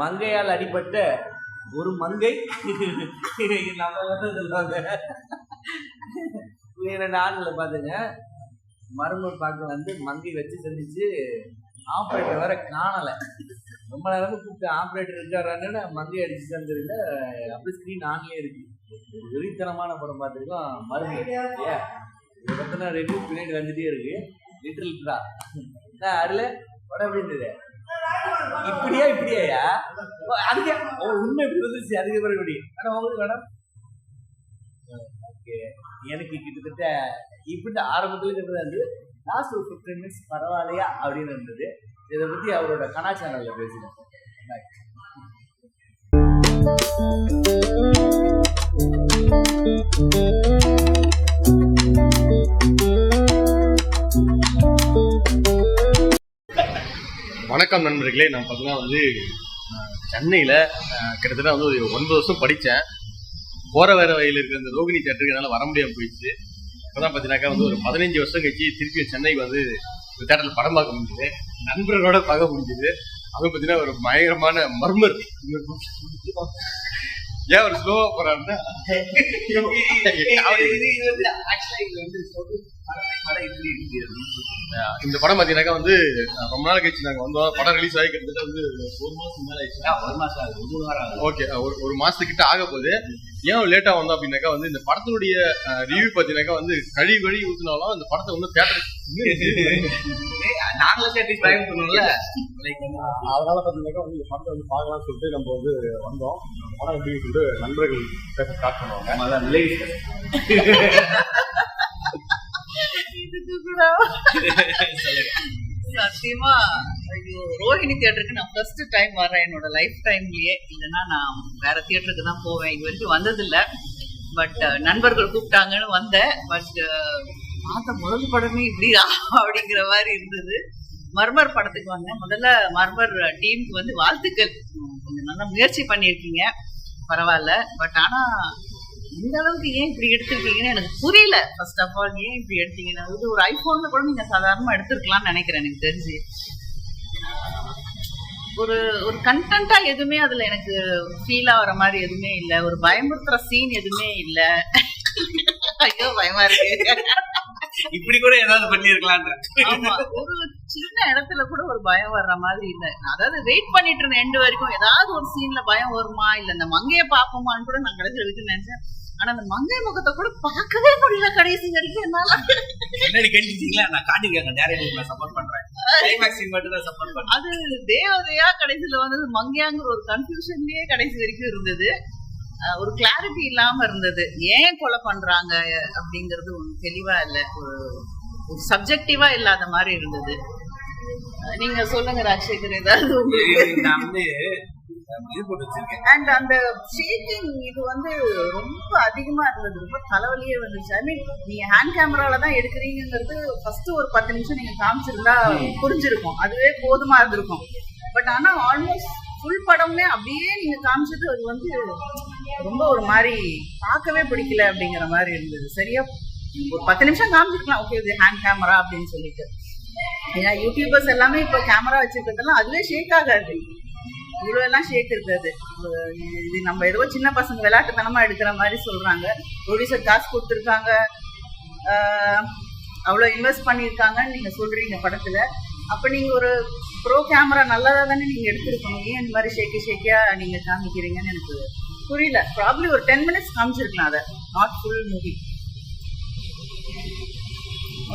மங்கையால் அடிபட்ட ஒரு மங்கை. நம்ம வந்து சொல்லுவாங்க. ரெண்டு ஆண்களை பார்த்துங்க. மருமகள் பார்க்க வந்து மங்கை வச்சு சந்திச்சு ஆப்ரேட்டர் வேற காணல. ரொம்ப நேரமா கூப்பிட்டு ஆப்ரேட்டர் இருக்காரான்னு மங்கை அடிச்சு தந்துருல அப்படியே ஸ்க்ரீன் ஆன்லயே இருக்கு. ஒரு வெறித்தனமான படம் பார்த்துருக்கோம் மருமகள் இதை பத்தின ரெண்டு பின்னாடி வந்துட்டே இருக்கு. லிட்டில் ட்ரா என்ன அருள்? படம் எப்படி இருந்தது? இப்படியா இப்படியா அதுக்கு உண்மை இப்படி அதுக்கு பிறகு இப்படி மேடம் உங்களுக்கு மேடம். ஓகே. எனக்கு கிட்டத்தட்ட இப்படி ஆரம்பத்துல இருக்கிறது வந்து லாஸ்ட் ஒரு ஃபிஃப்டீன் மினிட்ஸ் பரவாயில்லையா அப்படின்னு இருந்தது. இதை பத்தி அவரோட கனா சேனல்ல பேசினேன் வணக்கம் நண்பர்களே. நான் பார்த்தீங்கன்னா வந்து சென்னையில் கிட்டத்தட்ட வந்து ஒரு ஒன்பது வருஷம் படித்தேன் போகிற வேற வழியில் இருக்கிற இந்த ரோகிணி தேட்டருக்கு என்னால் வர முடியாமல் போயிடுச்சு. இப்போதான் பார்த்தீங்கன்னாக்கா வந்து ஒரு பதினஞ்சு வருஷம் கழிச்சு திருப்பி சென்னைக்கு வந்து ஒரு தேட்டரில் படம் பார்க்க முடிஞ்சுது. நண்பர்களோட பார்க்க முடிஞ்சுது. அதுவும் பார்த்தீங்கன்னா ஒரு பயங்கரமான மர்மர். ஏன் ஒரு ஸ்லோவாக போகிறாருன்னா இந்த படம் பார்த்தீங்கன்னாக்கா வந்து ரொம்ப நாள் கழிச்சு நாங்கள் வந்தோம். படம் ரிலீஸ் ஆகி கிட்டத்தட்ட வந்து ஒரு மாதம் மேலே ஆயிடுச்சு. ஒரு மாசம் ஆகுது. ஒரு வாரம் ஓகே ஒரு ஒரு மாசத்துக்கிட்ட ஆக போகுது. ஏன் லேட்டா வந்தோம் அப்படின்னாக்கா வந்து இந்த படத்தினுடைய ரிவ்யூ பார்த்தீங்கன்னாக்கா வந்து கழி வழி ஊத்துனாலும் இந்த படத்தை வந்து தேட்டர் நாங்களும் சேர்த்து பயன் பண்ணுவோம்ல அதனால பார்த்தீங்கன்னாக்கா வந்து இந்த படத்தை வந்து பார்க்கலாம்னு சொல்லிட்டு நம்ம வந்து வந்தோம். படம் எப்படி சொல்லிட்டு நண்பர்கள் பேச ஸ்டார்ட் பண்ணுவாங்க அதான் லேடிஸ் இதுக்கு கூட சத்தியமா ஐயோ ரோஹிணி தியேட்டருக்கு நான் ஃபர்ஸ்ட் டைம் வரேன். என்னோட லைஃப் டைம்லயே இல்லைன்னா நான் வேற தியேட்டருக்கு தான் போவேன். இது வரைக்கும் வந்ததில்ல. பட் நண்பர்கள் கூப்பிட்டாங்கன்னு வந்தேன். பட் பார்த்த முதல் படமே இப்படியா அப்படிங்கிற மாதிரி இருந்தது. மர்மர் படத்துக்கு வந்தேன். முதல்ல மர்மர் டீமுக்கு வந்து வாழ்த்துக்கள். கொஞ்சம் நல்லா முயற்சி பண்ணியிருக்கீங்க. பரவாயில்ல. பட் ஆனா இந்த அளவுக்கு ஏன் இப்படி எடுத்திருக்கீங்கன்னு எனக்கு புரியல ஃபர்ஸ்ட் ஆஃப் ஆல் ஏன் இப்படி எடுத்தீங்கன்னா? இது ஒரு ஐபோன்ல கூட நீங்க சாதாரணமா எடுத்திருக்கலாம்னு நினைக்கிறேன் எனக்கு தெரிஞ்சு. ஒரு ஒரு கண்டென்ட்டா எதுவுமே அதுல எனக்கு ஃபீல் ஆகுற மாதிரி எதுவுமே இல்ல. ஒரு பயமுறுத்துற சீன் எதுவுமே இல்ல. ஐயோ பயமா இருக்கு. இப்படி கூட ஏதாவது பண்ணிருக்கலான்ற ஆமா ஒரு சின்ன இடத்துல கூட ஒரு பயம் வர்ற மாதிரி இல்ல. அதாவது வெயிட் பண்ணிட்டு இருந்தேன் எண்டு வரைக்கும் ஏதாவது ஒரு சீன்ல பயம் வருமா? இல்ல இந்த மங்கைய பாப்போமான்னு கூட நான் கடைசி வரைக்கும் நினைச்சேன். ஆனா அந்த மங்கை முகத்தை கூட பார்க்கவே முடியல கடைசி வரைக்கும் என்னால. முன்னாடி கண்டிச்சிங்களா நான் காட்டிருக்கேன் டேரக்டர் நான் சப்போர்ட் பண்றேன். சப்போர்ட் அது தேவதையா கடைசியில வந்தது மங்கையாங்கிற ஒரு கன்ஃபியூஷன்லயே கடைசி வரைக்கும் இருந்தது. ஒரு கிளாரிட்டி இல்லாம இருந்தது. ஏன் கொலை பண்றாங்க அப்படிங்கிறது ஒண்ணு தெளிவா இல்ல. ஒரு சப்ஜெக்டிவா இல்லாத மாதிரி இருந்தது. நீங்க சொல்லுங்க ராஜசேகர் ஏதாவது நான் வந்து அண்ட் அந்த ஷேக்கிங் இது வந்து ரொம்ப அதிகமா இருந்தது. ரொம்ப தலைவலியே வந்துச்சு. ஐ மீன் நீங்க ஹேண்ட் கேமரால தான் எடுக்கிறீங்கிறது ஃபர்ஸ்ட் ஒரு பத்து நிமிஷம் நீங்க காமிச்சிருந்தா புரிஞ்சிருக்கும். அதுவே போதுமா இருந்திருக்கும். பட் ஆனா ஆல்மோஸ்ட் ஃபுல் படமே அப்படியே நீங்க காமிச்சது அது வந்து ரொம்ப ஒரு மாதிரி பார்க்கவே பிடிக்கல அப்படிங்கிற மாதிரி இருந்தது. சரியா? ஒரு பத்து நிமிஷம் காமிச்சிருக்கலாம். ஓகே இது ஹேண்ட் கேமரா அப்படின்னு சொல்லிட்டு. ஏன்னா யூடியூபர்ஸ் எல்லாமே இப்போ கேமரா வச்சிருக்கிறதெல்லாம் அதுவே ஷேக் ஆகாது. இவ்வளோ எல்லாம் ஷேக் இருக்காது இது நம்ம ஏதோ சின்ன பசங்க விளையாட்டுத்தனமா எடுக்கிற மாதிரி சொல்றாங்க. ப்ரொடியூசர் காசு கொடுத்துருக்காங்க. அவ்வளோ இன்வெஸ்ட் பண்ணியிருக்காங்கன்னு நீங்க சொல்றீங்க படத்துல. அப்ப நீங்க ஒரு ப்ரோ கேமரா நல்லதா தானே நீங்க எடுத்திருக்கணும். ஏன் இந்த மாதிரி ஷேக்கி ஷேக்கியா நீங்க காமிக்கிறீங்கன்னு எனக்கு புரியல. ப்ராப்ளி ஒரு டென் மினிட்ஸ் காமிச்சிருக்கலாம் அதை. நாட் ஃபுல் மூவி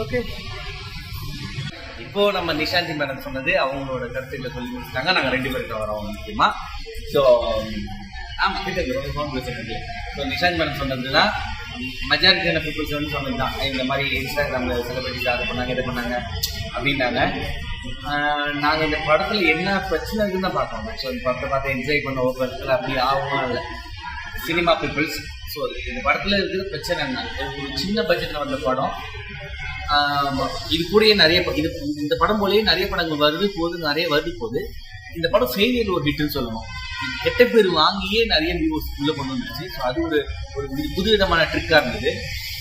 ஓகே இப்போ நம்ம நிஷாந்தி மேடம் சொன்னது அவங்களோட கருத்துக்களை சொல்லி முடிச்சிட்டாங்க. நாங்க ரெண்டு பேருக்கு வரோம் முக்கியமா. ஸோ um, ஆமா கிட்ட ரொம்ப ஃபோன் பேசுறது ஸோ நிஷாந்தி மேடம் சொன்னதுன்னா மெஜாரிட்டியான பீப்புள்ஸ் வந்து சொன்னதுதான். இந்த மாதிரி இன்ஸ்டாகிராம்ல செலிபிரிட்டிஸ் அதை பண்ணாங்க இதை பண்ணாங்க? அப்படின்னாங்க. நாங்கள் இந்த படத்தில் என்ன பிரச்சனை இருக்குன்னு தான் பார்த்தோம் ஸோ இந்த படத்தை பார்த்து என்ஜாய் பண்ண ஒரு இடத்துல அப்படி ஆகும் இல்லை? சினிமா பீப்புள்ஸ் ஸோ இந்த படத்தில் இருக்கிற பிரச்சனை என்ன? ஒரு சின்ன பட்ஜெட்டில் வந்த படம். இது கூடயே நிறைய இது இந்த படம் போலயே நிறைய படங்கள் வருது போது நிறைய வருது போகுது. இந்த படம் ஃபெயிலியர் ஒரு ஹிட்னு சொல்லணும். இது கெட்ட பேர் வாங்கியே நிறைய வியூஸ் உள்ள கொண்டு வந்துச்சு ஸோ அது ஒரு ஒரு புது விதமான ட்ரிக்கா இருந்தது.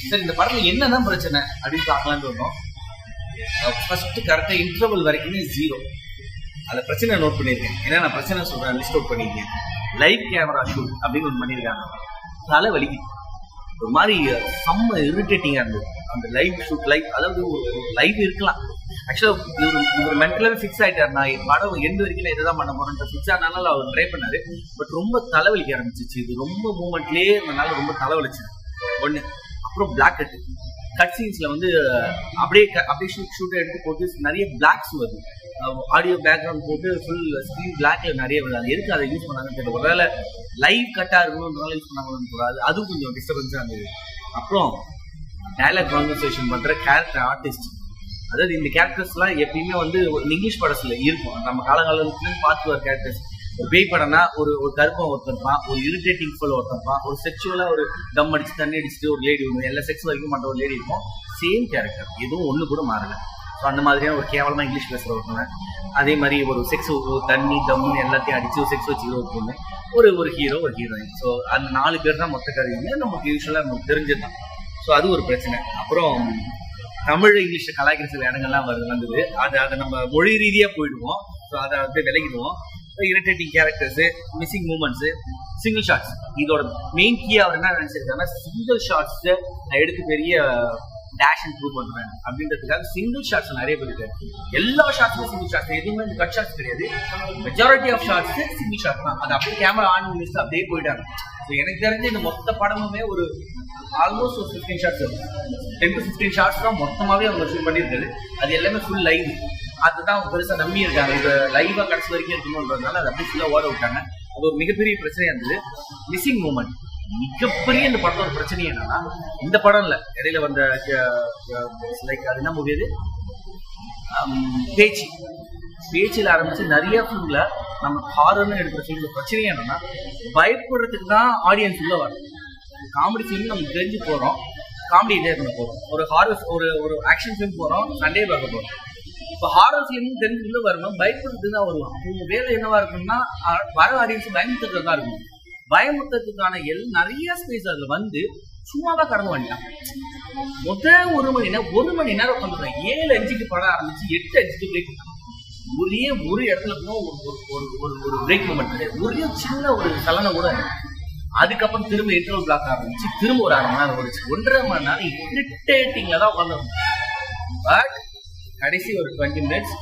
சார் இந்த படத்துல என்னதான் பிரச்சனை அப்படின்னு பார்க்கலான்னு வந்தோம் ஃபர்ஸ்ட் கரெக்டாக இன்டர்வல் வரைக்குமே ஜீரோ அந்த பிரச்சனை நோட் பண்ணியிருக்கேன். ஏன்னா நான் பிரச்சனை சொல்றேன் லிஸ்ட் அவுட் பண்ணியிருக்கேன். லைவ் கேமரா ஷூட் அப்படின்னு ஒன்று பண்ணியிருக்காங்க. தலை வலிக்கு ஒரு மாதிரி செம்ம இரிட்டேட்டிங்காக இருந்தது. அந்த லைவ் ஷூட் லைவ் அதாவது ஒரு லைவ் இருக்கலாம். ஆக்சுவலாக இவர் இவர் மென்டலாகவே ஃபிக்ஸ் ஆகிட்டார் நான் என் படம் எந்த வரைக்கும் நான் இதுதான் பண்ண போறேன் ஃபிக்ஸ் ஆனாலும் அவர் ட்ரை பண்ணாரு. பட் ரொம்ப தலைவலிக்க ஆரம்பிச்சிச்சு. இது ரொம்ப மூமெண்ட்லேயே இருந்தனால ரொம்ப தலைவலிச்சு ஒன்று அப்புறம் பிளாக் கட்டு கட் சீன்ஸில் வந்து அப்படியே அப்படியே ஷூட் ஷூட்டை எடுத்து போட்டு நிறைய பிளாக்ஸ் வருது. ஆடியோ பேக்ரவுண்ட் போட்டு ஃபுல் ஸ்க்ரீன் பிளாக்ல நிறைய வருது. அது எதுக்கு அதை யூஸ் பண்ணாங்கன்னு தெரியல. ஒருவேளை லைவ் கட்டாக இருக்கணும்ன்றனால யூஸ் பண்ணாங்கன்னு கூடாது அதுவும் கொஞ்சம் டிஸ்டர்பன்ஸாக இருந்தது. அப்புறம் டைலாக் கான்வர்சேஷன் பண்ற கேரக்டர் ஆர்டிஸ்ட் அதாவது இந்த கேரக்டர்ஸ்லாம் எப்பயுமே வந்து ஒரு இங்கிலீஷ் படத்துல இருக்கும். நம்ம காலகாலத்துல பார்த்து வர கேரக்டர்ஸ் ஒரு பேய் படம்னா ஒரு ஒரு கருப்பம் ஒருத்தருப்பான் ஒரு இரிட்டேட்டிங் ஃபுல் ஒருத்தருப்பான் ஒரு செக்ஷுவலா ஒரு தம் அடிச்சு தண்ணி அடிச்சுட்டு ஒரு லேடி இருக்கும். எல்லா செக்ஸ் வரைக்கும் பண்ற ஒரு லேடி இருக்கும். சேம் கேரக்டர் எதுவும் ஒண்ணு கூட மாறல. ஸோ அந்த மாதிரியான ஒரு கேவலமாக இங்கிலீஷ் பேசுற ஒருத்தவங்க அதே மாதிரி ஒரு செக்ஸ் தண்ணி தம்னு எல்லாத்தையும் அடிச்சு ஒரு செக்ஸ் வச்சுக்கிற ஒரு பொண்ணு. ஒரு ஒரு ஹீரோ ஒரு ஹீரோயின் ஸோ அந்த நாலு பேர் தான் மொத்த கதையுமே நமக்கு யூஸ்வலாக நமக்கு தெரிஞ்சதுதான். ஸோ அது ஒரு பிரச்சனை. அப்புறம் தமிழ் இங்கிலீஷ் கலாய்க்கிற சில இடங்கள்லாம் வருது வந்தது. அது அதை நம்ம மொழி ரீதியாக போயிடுவோம். ஸோ அதை அப்படியே விலகிடுவோம். Irritating characters missing moments single shots இதோட மெயின் கீ அவர் என்ன நினைச்சிருக்காங்கன்னா சிங்கிள் ஷாட்ஸை நான் எடுத்து பெரிய டேஷ் இம்ப்ரூவ் பண்ணுவேன் அப்படின்றதுக்காக சிங்கிள் ஷாட்ஸ் நிறைய பேர் இருக்கு எல்லா ஷாட்ஸுமே சிங்கிள் ஷாட்ஸ் எதுவுமே கட் ஷாட்ஸ் கிடையாது. Majority of shots single shot தான். அது அப்படியே கேமரா ஆன் மிஸ் அப்படியே போயிட்டாங்க. ஸோ எனக்கு தெரிஞ்சு இந்த மொத்த படமுமே ஒரு ஆல்மோஸ்ட் ஒரு ஃபிஃப்டீன் இருக்கும் டென் டு ஃபிஃப்டீன் ஷார்ட்ஸ் தான் மொத்தமாகவே அவங்க ஷூட் பண்ணியிருக்காரு அது எல்லாமே ஃபுல் லைவ் அதுதான் அவங்க பெருசாக நம்பி இருக்காங்க. இது லைவாக கடைசி வரைக்கும் இருக்கணுன்றதுனால அதை அப்படியே ஃபுல்லாக ஓட விட்டாங்க. அது ஒரு மிகப்பெரிய பிரச்சனையாக இருந்தது. மிஸ்ஸிங் மூமெண்ட் மிகப்பெரிய இந்த படத்தோட பிரச்சனை என்னன்னா இந்த படம் இல்லை. இடையில வந்த லைக் அது என்ன மூவி அது? பேச்சு. பேச்சில் ஆரம்பிச்சு நிறைய ஃபிலிம்ல நம்ம ஹாரர்னு எடுக்கிற ஃபிலிம்ல பிரச்சனை என்னன்னா பயப்படுறதுக்கு தான் ஆடியன்ஸ் உள்ள வரும் காமெடி ஃபிலிம் நம்ம தெரிஞ்சு போறோம். காமெடி இதே பண்ண போறோம். ஒரு ஹாரர் ஒரு ஒரு ஆக்ஷன் ஃபிலிம் போறோம் சண்டே பார்க்க போறோம். இப்போ ஹாரர் ஃபிலிம் தெரிஞ்சு உள்ள வரணும் பயப்படுறதுக்கு தான் வருவோம் அவங்க வேலை என்னவா இருக்கும்னா வர ஆடியன்ஸ் பயமுறுத்துறது தான் இருக்கும் பயமுறுத்துறதுக்கான எல் நிறைய ஸ்பேஸ் அதுல வந்து சும்மாவா கடந்து வந்துட்டான் முதல் ஒரு மணி நேரம் ஒரு மணி நேரம் உட்காந்துருந்தேன் ஏழு அஞ்சுக்கு படம் ஆரம்பிச்சு எட்டு அஞ்சுக்கு பிரேக் ஒரே ஒரு இடத்துல கூட ஒரு ஒரு- ஒரு ஒரு ஒரு பிரேக் மூமெண்ட் கிடையாது ஒரே சின்ன ஒரு சலனம் கூட அதுக்கப்புறம் திரும்ப இன்டர்வல் பிளாக் ஆரம்பிச்சு திரும்ப ஒரு அரை மணி நேரம் ஓடிச்சு. ஒன்றரை மணி நேரம் இரிட்டேட்டிங்ல தான் உட்காந்துருந்தேன் பட் கடைசி ஒரு டுவெண்ட்டி மினிட்ஸ்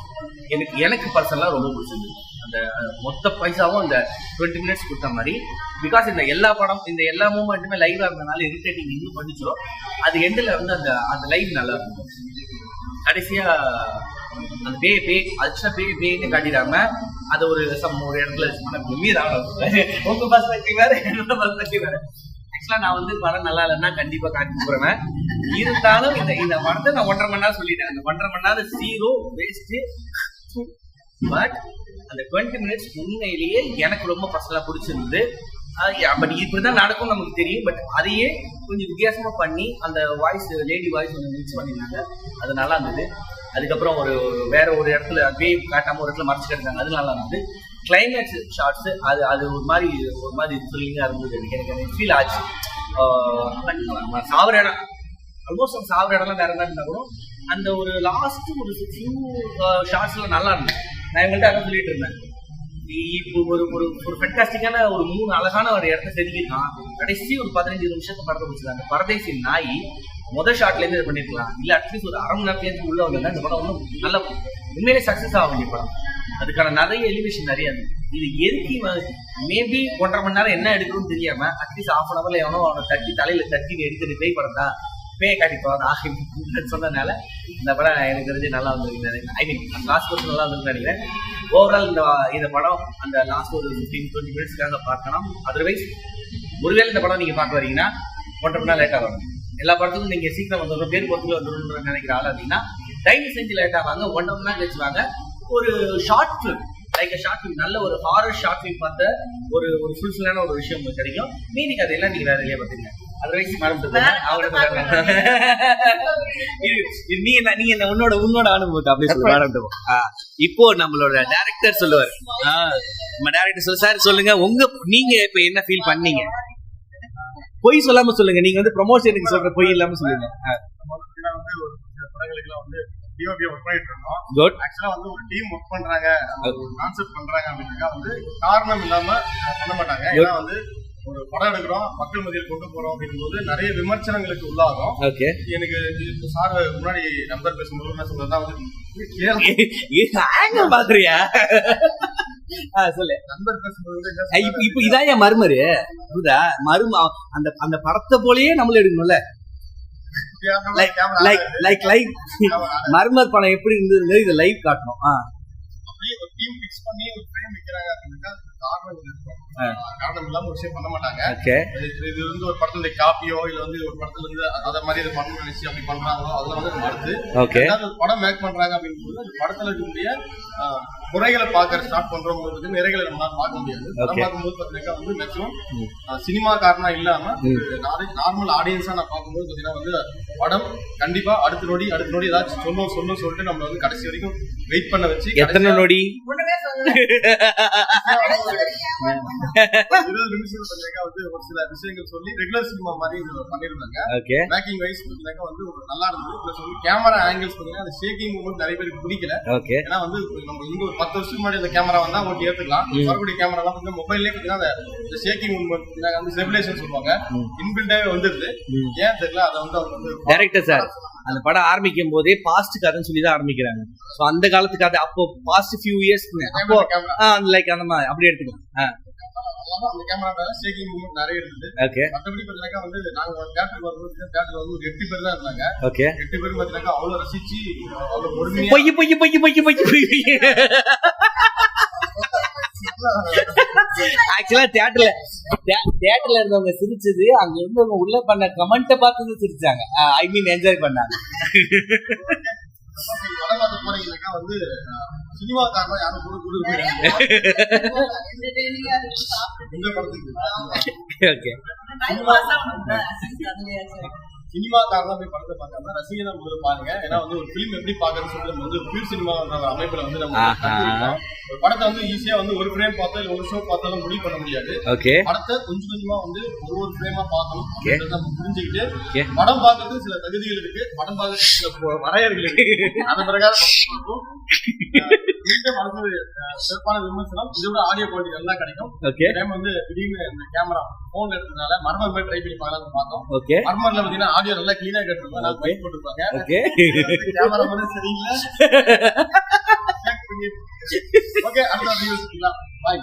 எனக்கு எனக்கு பர்சனலாக ரொம்ப பிடிச்சிருந்தது. அந்த மொத்த பைசாவும் அந்த டுவெண்ட்டி மினிட்ஸ் கொடுத்த மாதிரி பிகாஸ் இந்த எல்லா படம் இந்த எல்லா மூமெண்ட்டுமே லைவாக இருந்தனால இரிட்டேட்டிங் இன்னும் பண்ணிச்சோம் அது எண்டில் வந்து அந்த அந்த லைவ் நல்லா இருக்கும் கடைசியா அந்த பே பே அச்ச பே பேன்னு காட்டிடாம அது ஒரு சம் ஒரு இடத்துல மீறா உங்க பர்ஸ்பெக்டிவ் வேற என்னோட பர்ஸ்பெக்டிவ் வேற. ஆக்சுவலா நான் வந்து படம் நல்லா இல்லைன்னா கண்டிப்பா காட்டி போறேன் இருந்தாலும் இந்த இந்த படத்தை நான் ஒன்றரை மணி நேரம் சொல்லிட்டேன். அந்த ஒன்றரை மணி நேரம் ஜீரோ வேஸ்ட் பட் அந்த டுவெண்ட்டி மினிட்ஸ் உண்மையிலேயே எனக்கு ரொம்ப பர்சனலா பிடிச்சிருந்தது. பட் இப்படிதான் நடக்கும் நமக்கு தெரியும். பட் அதையே கொஞ்சம் வித்தியாசமா பண்ணி அந்த வாய்ஸ் லேடி வாய்ஸ் ஒன்று மிக்ஸ் பண்ணிருந்தாங்க அது நல்லா இருந்தது. அதுக்கப்புறம் ஒரு வேற ஒரு இடத்துல அப்படியே காட்டாம ஒரு இடத்துல மறைச்சு கிடந்தாங்க அது நல்லா இருந்தது. கிளைமேக்ஸ் ஷார்ட்ஸ் அது அது ஒரு மாதிரி ஒரு மாதிரி த்ரில்லிங்காக இருந்தது. எனக்கு எனக்கு எனக்கு ஃபீல் ஆச்சு. ஆஹ் சாவர இடம். ஆல்மோஸ்ட் நம்ம சாவர இடம்லாம் வேற மாதிரி இருந்தால் கூட அந்த ஒரு லாஸ்ட் ஒரு ஃபியூ ஷார்ட்ஸ்ல நல்லா இருந்தது. நான் இவங்கள்ட்ட அதான் சொல்லிட்டு இருந்தேன். இப்போ ஒரு ஒரு ஒரு ஃபென்டாஸ்டிக்கான ஒரு மூணு அழகான ஒரு இடத்த செதுக்கிருக்கான் கடைசி ஒரு பதினஞ்சு நிமிஷத்து படத்தை முடிச்சிருக்காங்க பரதேசி நாய் முதல் ஷாட்ல இருந்து இது பண்ணிருக்கலாம். இல்ல அட்லீஸ்ட் ஒரு அரை மணி நேரத்துல உள்ள வந்தா இந்த படம் ஒன்றும் நல்ல உண்மையிலே சக்சஸ் ஆக வேண்டிய படம். அதுக்கான நிறைய எலிவேஷன் நிறைய இருக்கு. இது எதுக்கு மேபி ஒன்றரை மணி நேரம் என்ன எடுக்கணும்னு தெரியாம அட்லீஸ்ட் ஆஃப் அன் அவர்ல எவனோ அவனை தட்டி தலையில தட்டி எடுத்துட்டு பேய் படம் தான் பேய காட்டி போவாங்க ஆகி சொன்னதுனால இந்த படம் எனக்கு தெரிஞ்சு நல்லா வந்திருக்கு ஐ மீன் லாஸ்ட் வருஷம் நல்லா வந்திருக்கு நினைக்கிறேன். ஓவரால் இந்த இந்த படம் அந்த லாஸ்ட் ஒரு ஃபிஃப்டீன் டுவெண்ட்டி மினிட்ஸ்க்காக பார்க்கணும். அதர்வைஸ் ஒருவேளை இந்த படம் நீங்க பார்க்க வரீங்கன்னா ஒன்றரை மணி நேரம் லேட்டாக வரும். எல்லா படத்துக்கும் நீங்க சீக்கிரம் வந்துடும் பேர் பத்துல வந்துடும் நினைக்கிற ஆள் அப்படின்னா தயவு செஞ்சு லேட்டா வாங்க ஒன்றரை மணி நேரம் கழிச்சு வாங்க. ஒரு short film like short film நல்ல ஒரு ஹாரர் ஷார்ட் ஃபிலிம் பார்த்த ஒரு ஒரு ஃபுல்ஃபில்லான ஒரு விஷயம் உங்களுக்கு கிடைக்கும். மீதி கதையெல்லாம் நீங்க வேற இல்லையா பார்த்துங்க அதர்வைஸ் மறந்துட்டு நீ என்ன நீ என்ன உன்னோட உன்னோட அனுபவத்தை அப்படியே சொல்லு இப்போ நம்மளோட டைரக்டர் சொல்லுவார். நம்ம டைரக்டர் சார் சொல்லுங்க உங்க நீங்க இப்ப என்ன ஃபீல் பண்ணீங்க? பொய் சொல்லாம சொல்லுங்க. நீங்க வந்து ப்ரொமோஷனுக்கு சொல்ற பொய் இல்லாம சொல்லுங்க. குட் ஆக்சுவலா வந்து ஒரு டீம் ஒர்க் பண்றாங்க. கான்செப்ட் பண்றாங்க அப்படின்னா வந்து காரணம் இல்லாம பண்ண மாட்டாங்க. ஏன்னா வந்து ஒரு படம் எடுக்கிறோம் மக்கள் மத்தியில் கொண்டு போறோம் அப்படிங்கும்போது நிறைய விமர்சனங்களுக்கு உள்ளாகும். ஓகே எனக்கு சார் முன்னாடி நம்பர் பேசும்போது என்ன சொல்றதா வந்து பாக்குறியா? சொல்லு. இப்ப இப்ப இதான் என் மருமரு. புரியுதா? மரும அந்த அந்த படத்தை போலயே நம்மள எடுக்கணும்ல. Like like like like camera மருமர் படம் எப்படி இருந்தது இதை லைவ் காட்டணும். ஆ. காரணம் இல்லாம ஒரு விஷயம் பண்ண மாட்டாங்க. இது வந்து ஒரு படத்துல காப்பியோ இல்ல வந்து ஒரு படத்துல இருந்து அத மாதிரி இது நினைச்சு அப்படி பண்றாங்களோ அதெல்லாம் வந்து ஒரு படம் மேக் பண்றாங்க அப்படிங்கும்போது அந்த படத்துல இருக்கக்கூடிய ஆ, குறைகளை பார்க்க ஸ்டார்ட் போது நிறைகளை நம்மளால பார்க்க முடியாது. படம். பார்க்கும்போது பாத்தீங்கன்னா வந்து மேக்ஸிமம் ம். சினிமா காரணம் இல்லாம. நார்மல் ஆடியன்ஸா நான் பார்க்கும்போது பாத்தீங்கன்னா வந்து படம் கண்டிப்பா அடுத்த நொடி அடுத்த நொடி ஏதாச்சும் சொல்லும் சொல்லும் சொல்லிட்டு நம்ம வந்து கடைசி வரைக்கும் வெயிட் பண்ண வச்சு எத்தனை நொடி? இருபது நிமிஷம் பார்த்தீங்கன்னா வந்து ஒரு சில விஷயங்கள் சொல்லி ரெகுலர் சினிமா மாதிரி பண்ணிருந்தாங்க. ஓகே மேக்கிங் வைஸ் பார்த்தீங்கன்னா வந்து நல்லா இருந்தது. ப்ளஸ் வந்து கேமரா ஆங்கிள்ஸ் பார்த்தீங்கன்னா அந்த ஷேக்கிங் மூமெண்ட் நிறைய பேருக்கு பிடிக்கல. ஓகே ஏன்னா வந்து நம்ம இங்க ஒரு பத்து வருஷத்துக்கு முன்னாடி அந்த கேமரா வந்தா ஓகே ஏத்துக்கலாம். வரக்கூடிய கேமராலாம் பார்த்தீங்கன்னா மொபைல்லே பார்த்தீங்கன்னா அந்த- ஷேக்கிங் மூமெண்ட் வந்து ஸ்டெபிலேஷன் சொல்லுவாங்க. இன்பில்டாவே வந்துருது. ஏன் தெரியல அதை வந்து அவங்க வந்து டைரக்டர் சார் அந்த படம் ஆரம்பிக்கும் போதே பாஸ்ட் கதைன்னு சொல்லி தான் ஆரம்பிக்கிறாங்க. ஸோ அந்த காலத்து கதை அப்போ பாஸ்ட் ஃபியூ இயர்ஸ் அப்போ லைக் அந்த மாதிரி அப்படி எடுத்துக்கலாம். அந்த கேமரா மேல ஷேக்கிங் மூமெண்ட் நிறைய இருந்தது. ஓகே மற்றபடி பார்த்தீங்கன்னா வந்து நாங்க தேட்டருக்கு வரும்போது தேட்டர்ல வந்து ஒரு எட்டு பேர் தான் இருந்தாங்க. ஓகே எட்டு பேரும் பார்த்தீங்கன்னா அவ்வளவு ரசிச்சு அவ்வளவு பொறுமையா பொய் பொய் பொய் பொய் பொய் பொய். ஆக்சுவலா தியேட்டர்ல தியேட்டர்ல இருந்தவங்க சிரிச்சது அங்க இருந்தவங்க உள்ள பண்ண கமெண்ட்டை பார்த்து சிரிச்சாங்க. ஐ மீன் என்ஜாய் பண்ணாங்க. வந்து சினிமா காரணம் யாரும் கூட கூட ஓகே சினிமா காரணம் போய் படத்தை பார்க்காம ரசிகனா முதல்ல பாருங்க. ஏன்னா வந்து ஒரு ஃபிலிம் எப்படி பாக்குறதுன்னு சொல்லிட்டு நம்ம வந்து பியூர் சினிமான்ற அமைப்புல வந்து நம்ம. ஒரு படத்தை வந்து ஈஸியா வந்து ஒரு ஃப்ரேம் பார்த்தா இல்ல ஒரு ஷோ பார்த்தாலும் முடிவு பண்ண முடியாது. ஓகே படத்தை கொஞ்சம் கொஞ்சமா வந்து ஒரு ஒரு ஃப்ரேமா பார்க்கணும் நம்ம புரிஞ்சுக்கிட்டு. படம் பார்க்கறதுக்கு சில தகுதிகள் இருக்கு. படம் பார்க்கறதுக்கு சில வரையறைகள் இருக்கு. அது பிரகாரம் மீண்டும் அடுத்தது சிறப்பான விமர்சனம். இதோட ஆடியோ குவாலிட்டி நல்லா கிடைக்கும். ஓகே டைம் வந்து திடீர்னு இந்த கேமரா போன் எடுத்ததுனால மர்மர் போய் ட்ரை பண்ணி பார்க்கலாம் பார்த்தோம். ஓகே மர்மர்ல பாத்தீங்கன்னா ஆடியோ நல்லா கிளீனா கேட்டிருப்பாங்க நல்லா பைக் போட்டிருப்பாங்க. ஓகே கேமரா வந்து சரியில்லை. ஓகே அடுத்த பாய்